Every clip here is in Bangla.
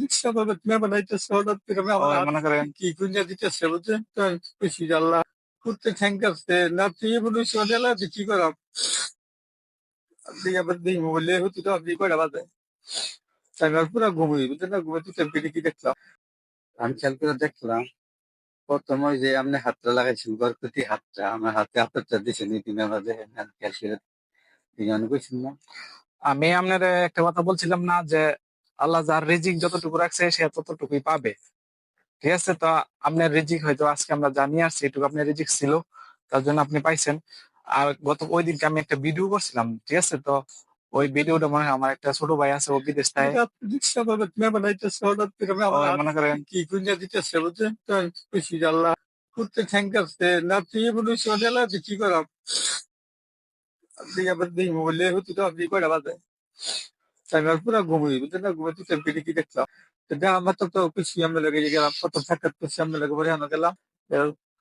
রিক্সা বানাইতেছে হঠাৎ করে আমি মনে করেন কি দিতেছে বুঝছেন তো আমি খুশি যে আল্লাহ করতে ঠ্যাঙ্কাচ্ছে না তুই কি করাম আপনি আবার দিই মোবাইলে হতে তো আপনি কয়টা বাজে আমি আর পুরা না তুই কি দেখলাম আমি খেয়াল করে দেখলাম প্রথম ওই যে আপনি হাতটা লাগাইছেন গর্ভবতী হাতটা আমার হাতে হাতটা দিয়েছেন এই দিনে খেয়াল করে না আমি আপনার একটা কথা বলছিলাম না যে আল্লাহ যার রিজিক যতটুকু রাখছে সে ততটুকুই পাবে। ঠিক আছে? তো আপনার রিজিক হয়তো আজকে আমরা জানিয়ে আসছি এটুকু আপনার রিজিক ছিল তার জন্য আপনি পাইছেন। আর গত ওই দিনকে আমি একটা ভিডিও করছিলাম ঠিক আছে? তো ওই ভিডিওটা মনে হয় আমার একটা ছোট ভাই আছে ও বিদেশ থাকে মনে করেন কি গুঞ্জা দিতেছে বুঝছেন? খুশি আল্লাহ করতে ঠ্যাঙ্কাচ্ছে না তুই বলে সোনালা কি করাম? আবার দিই মোবাইলে হতে তো আপনি কয়টা বাজে পুরা না? পেটে কি দেখলাম? আমার তো তো আমরা লেগে গেলাম, কত সাক্ষাৎ করছি লেগে পরে আমরা গেলাম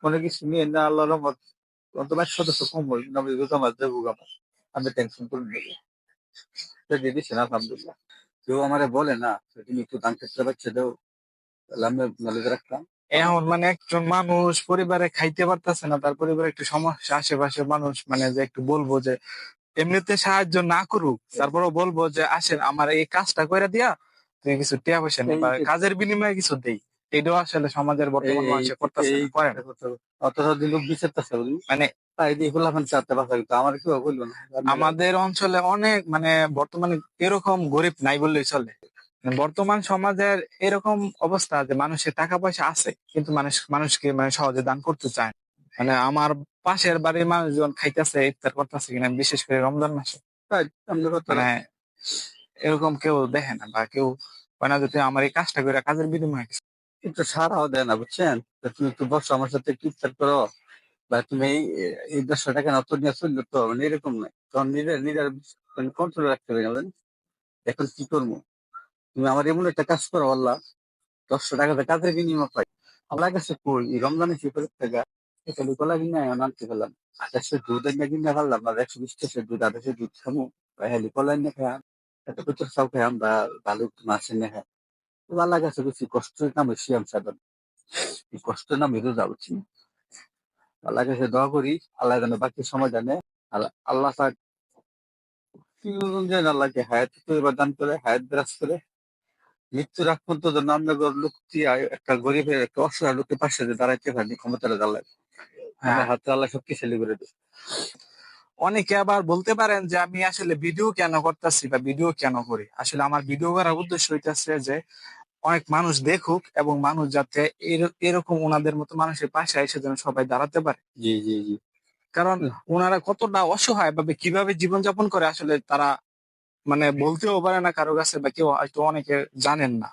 অনেক কিছু নিয়ে না আল্লাহ রহমত, অন্তত সদস্য কম আমার দেবুক আমার, আমি টেনশন করে নেব আলহামদুলিল্লাহ। কেউ আমারে বলে না তুমি একটু দান করতে পারছে, দাও। তাহলে আমি রাখলাম। এখন মানে একজন মানুষ পরিবারে খাইতে পারতেছে না, তার পরিবারে একটু সমস্যা আশেপাশে মানুষ মানে যে একটু বলব যে এমনিতে সাহায্য না করুক তারপরও বলব যে আসেন আমার এই কাজটা করে দিয়া তুমি কিছু টিয়া পয়সা নেই বা কাজের বিনিময়ে কিছু দেই। এটাও আসলে সমাজের বর্তমান মানুষে করতেছে করে না। লোক বিচারতেছে মানে তাই দিয়ে হলাম চারটে বাসা কিন্তু আমার কেউ বলল না। আমাদের অঞ্চলে অনেক মানে বর্তমানে এরকম গরিব নাই বললেই চলে। মানে বর্তমান সমাজের এরকম অবস্থা যে মানুষের টাকা পয়সা আছে কিন্তু মানুষ মানুষকে মানে সহজে দান করতে চায়। মানে আমার পাশের বাড়ির মানুষজন খাইতেছে ইফতার করতেছে কিনা বিশেষ করে রমজান মাসে। মানে এরকম কেউ দেখে না বা কেউ মানে যে আমার এই কাজটা করে কাজের বিনিময়ে কিন্তু সারাও দেয় না বুঝছেন? তুমি একটু বসো আমার সাথে একটু ইফতার করো। বা তুমি এই দশটা টাকা না তো নিয়ে চলল তো? মানে এরকম নয়। তখন নিজের নিজের কন্ট্রোল রাখতে হবে জানেন? এখন কি করব? তুমি আমার এমন একটা কাজ করো আল্লাহ। দশশো টাকাতে কাজের বিনিময় পাই। আমার কাছে কই এই রমজানে কি করে টাকা এখানে কলা কিনে আমি আনতে পেলাম আঠাশশো দুধ এনে কিনে ফেললাম আর একশো বিশ টাকা দুধ আঠাশশো দুধ খামো হেলি কলা এনে খাম একটা কুচুর চাও খাম বা ভালো মাছ এনে খাম তো আল্লাহ কাছে বেশি কষ্টের নামে শিয়াম সাধন। এই কষ্টের নামে রোজা উঠছি আল্লাহ কাছে দোয়া করি, আল্লাহ যেন বাকি সময় জানে আল্লাহ আল্লাহ পাক কি যেন আল্লাহকে হায়াত দান করে, হায়াত বিরাজ করে, মৃত্যুর আগ পর্যন্ত নামনগর আমরা লোকটি একটা গরিবের, একটা অসহায় লোকের পাশে দাঁড়াইতে পারেনি ক্ষমতাটা। আমার হাতে আল্লাহ শক্তিশালী করে দেয় অনেকে আবার বলতে পারেন যে আমি আসলে ভিডিও কেন করতেছি বা ভিডিও কেন করি? আসলে আমার ভিডিও করার উদ্দেশ্য হইতেছে যে অনেক মানুষ দেখুক এবং মানুষ যাতে এরকম ওনাদের মতো মানুষের পাশে এসে যেন সবাই দাঁড়াতে পারে। জি জি জি। কারণ ওনারা কতটা অসহায় ভাবে কীভাবে জীবনযাপন করে আসলে তারা মানে বলতেও পারে না কারও কাছে বা কেউ হয়তো অনেকে জানেন না।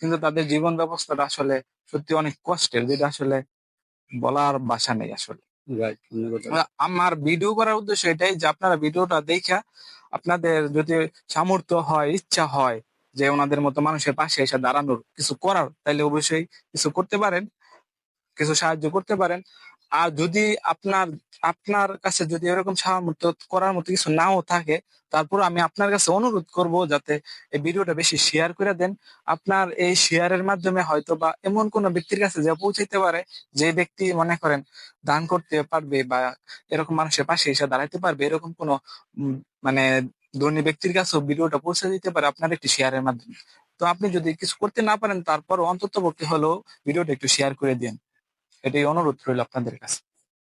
কিন্তু তাদের জীবন ব্যবস্থাটা আসলে সত্যি অনেক কষ্টের যেটা আসলে বলার বাসা নেই আসলে কথা। আমার ভিডিও করার উদ্দেশ্য এটাই যে আপনারা ভিডিওটা দেখা আপনাদের যদি সামর্থ্য হয় ইচ্ছা হয় যে ওনাদের মতো মানুষের পাশে এসে দাঁড়ানোর কিছু করার তাহলে অবশ্যই কিছু করতে পারেন কিছু সাহায্য করতে পারেন আর যদি আপনার আপনার কাছে যদি এরকম সামর্থ্য করার মতো কিছু নাও থাকে তারপর আমি আপনার কাছে অনুরোধ করব যাতে এই ভিডিওটা বেশি শেয়ার করে দেন। আপনার এই শেয়ারের মাধ্যমে হয়তো বা এমন কোন ব্যক্তির কাছে যা পৌঁছাইতে পারে, যে ব্যক্তি মনে করেন দান করতে পারবে বা এরকম মানুষের পাশে এসে দাঁড়াইতে পারবে, এরকম কোন মানে ধনী ব্যক্তির কাছেও ভিডিওটা পৌঁছে দিতে পারে আপনার একটি শেয়ারের মাধ্যমে। তো আপনি যদি কিছু করতে না পারেন তারপর অন্তত পক্ষে হলেও ভিডিওটা একটু শেয়ার করে দিন এটাই অনুরোধ রইল আপনাদের কাছে।